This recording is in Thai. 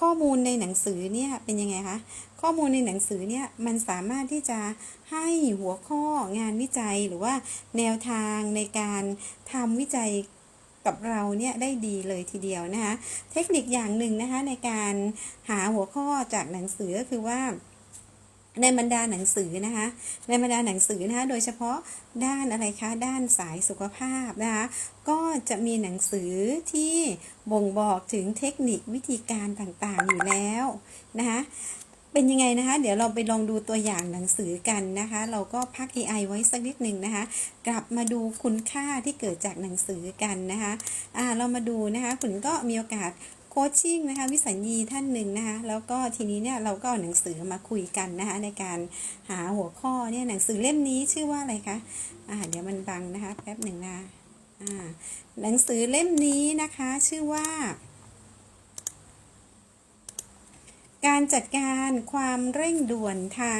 ข้อมูลในหนังสือเนี่ยเป็นยังไงคะ ข้อมูลในหนังสือเนี่ยมันสามารถที่จะให้หัวข้องานวิจัยหรือว่าแนวทางในการทำวิจัยกับเราเนี่ยได้ดีเลยทีเดียวนะคะ เทคนิคอย่างหนึ่งนะคะในการหาหัวข้อจากหนังสือก็คือว่า ในบรรดาหนังสือนะคะ ในบรรดาหนังสือนะคะ โดยเฉพาะด้านอะไรคะ ด้านสายสุขภาพนะคะ ก็จะมีหนังสือที่บ่งบอกถึงเทคนิควิธีการต่างๆอยู่แล้วนะคะ เป็นยังไงนะคะ เดี๋ยวเราไปลองดูตัวอย่างหนังสือกันนะคะ เราก็พัก AI ไว้สักนิดหนึ่งนะคะ กลับมาดูคุณค่าที่เกิดจากหนังสือกันนะคะ อ่า เรามาดูนะคะ คุณก็มีโอกาส โคชชิ่งนะคะวิสัญญีท่านหนึ่งนะคะแล้วก็ทีนี้เนี่ยเราก็เอาหนังสือมาคุยกันนะคะในการหาหัวข้อเนี่ยหนังสือเล่มนี้ชื่อว่าอะไรคะอ่าเดี๋ยวมันบังนะคะแป๊บหนึ่งนะอ่าหนังสือเล่มนี้นะคะชื่อว่า การจัดการความเร่งด่วนทาง